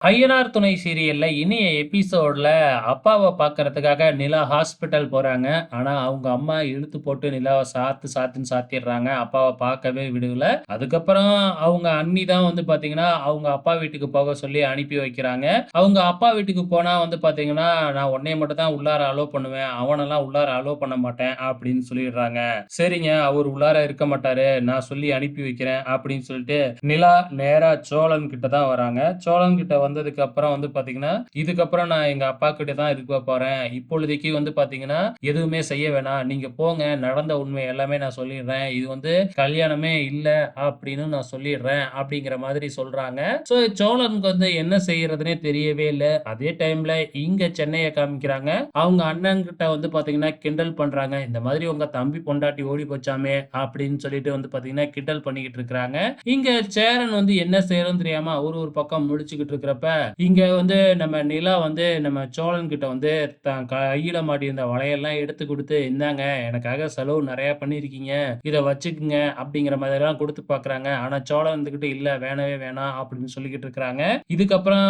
ஐயனார் துணை சீரியல்ல இனிய எபிசோட்ல அப்பாவை பார்க்கறதுக்காக நிலா ஹாஸ்பிட்டல் போறாங்க. ஆனா, அவங்க அம்மா இழுத்து போட்டு நிலாவை சாத்து சாத்துன்னு சாத்திடுறாங்க அப்பாவை பார்க்கவே விடல. அதுக்கப்புறம் அவங்க அண்ணி தான் வந்து பார்த்தீங்கன்னா, அவங்க அப்பா வீட்டுக்கு போக சொல்லி அனுப்பி வைக்கிறாங்க. அவங்க அப்பா வீட்டுக்கு போனா வந்து பார்த்தீங்கன்னா, "நான் உன்னைய மட்டும் தான் உள்ளார அலோ பண்ணுவேன். அவனெல்லாம் உள்ளார அலோ பண்ண மாட்டேன்" அப்படின்னு சொல்லிடுறாங்க. "சரிங்க, அவர் உள்ளார இருக்க மாட்டாரு. நான் சொல்லி அனுப்பி வைக்கிறேன்" அப்படின்னு சொல்லிட்டு நிலா நேரா சோழன் கிட்ட தான் வராங்க. சோழன் கிட்ட வந்ததுக்கு அப்புறம் வந்து பாத்தீங்கன்னா "இதுக்கப்புறம் நான் எங்க அப்பா கிட்ட தான் இருக்க போறேன். இப்பொழுதைக்கு வந்து பாத்தீங்கன்னா எதுவுமே செய்ய வேணாம். நீங்க போங்க. நடந்த உண்மை எல்லாமே நான் சொல்லிடுறேன். இது வந்து கல்யாணமே இல்லை அப்படின்னு நான் சொல்லிடுறேன்" அப்படிங்கிற மாதிரி சொல்றாங்க. ஸோ சோழனுக்கு வந்து என்ன செய்யறதுனே தெரியவே இல்லை அதே டைம்ல இங்க சென்னையை காமிக்கிறாங்க. அவங்க அண்ணன்கிட்ட வந்து பார்த்தீங்கன்னா, கிண்டல் பண்றாங்க. "இந்த மாதிரி உங்க தம்பி பொண்டாட்டி ஓடி போச்சாமே" அப்படின்னு சொல்லிட்டு வந்து பார்த்தீங்கன்னா, கிண்டல் பண்ணிக்கிட்டு இருக்கிறாங்க. இங்க சேரன் வந்து என்ன செய்யறதுன்னு தெரியாம ஒரு ஒரு பக்கம் முடிச்சுக்கிட்டு இருக்கிறப்ப, இங்க வந்து நம்ம நிலா வந்து நம்ம சோழன் கிட்ட வந்து தான் கையில மாட்டியிருந்த வளையெல்லாம் எடுத்து கொடுத்து "இந்தாங்க எனக்காக செலவு நிறையா பண்ணியிருக்கீங்க. இதை வச்சுக்கோங்க அப்படிங்கிற மாதிரிலாம் கொடுத்து பார்க்குறாங்க. ஆனா சோழன் இருந்துகிட்டு, "இல்ல வேணவே வேணாம்" அப்படின்னு சொல்லிக்கிட்டு இருக்கிறாங்க. "இதுக்கப்புறம்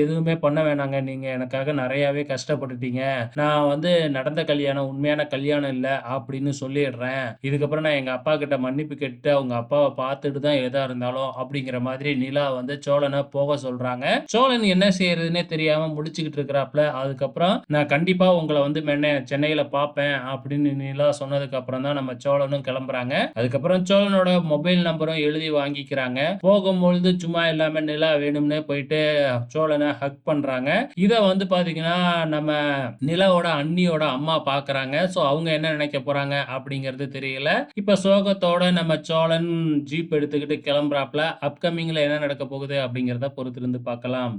எதுவுமே பண்ண வேணாங்க. நீங்க எனக்காக நிறையாவே கஷ்டப்பட்டுட்டீங்க. நான் வந்து நடந்த கல்யாணம் உண்மையான கல்யாணம் இல்ல அப்படின்னு சொல்லிடுறேன். இதுக்கப்புறம் நான் எங்க அப்பா கிட்ட மன்னிப்பு கேட்டு அவங்க அப்பாவை பார்த்துட்டு தான் எதா இருந்தாலும்" அப்படிங்கிற மாதிரி நிலா வந்து சோழனை போக சொல்றாங்க. சோழன் என்ன செய்யறதுன்னே தெரியாம முடிச்சுக்கிட்டு இருக்கிறாப்ல. அதுக்கப்புறம், "நான் கண்டிப்பா உங்களை வந்து மென்ன சென்னையில பார்ப்பேன்" அப்படின்னு நிலா சொன்னதுக்கு அப்புறம் தான் நம்ம சோழனும் கிளம்புறாங்க. அதுக்கப்புறம் சோழனோட மொபைல் நம்பரும் எழுதி வாங்கிக்கிறாங்க. போகும்பொழுது சும்மா இல்லாம நிலா வேணும்னே போயிட்டு சோழனை ஹக் பண்றாங்க. இத வந்து பார்த்தீங்கன்னா, நம்ம நிலாவோட அண்ணியோட அம்மா பாக்குறாங்க ஸோ அவங்க என்ன நினைக்க போறாங்க அப்படிங்கிறது தெரியல. இப்ப சோகத்தோட நம்ம சோழன் ஜீப் எடுத்துக்கிட்டு கிளம்புறாப்ல. அப்கமிங்ல என்ன நடக்க போகுது அப்படிங்கிறத பொறுத்திருந்து பார்க்கலாம். সালাম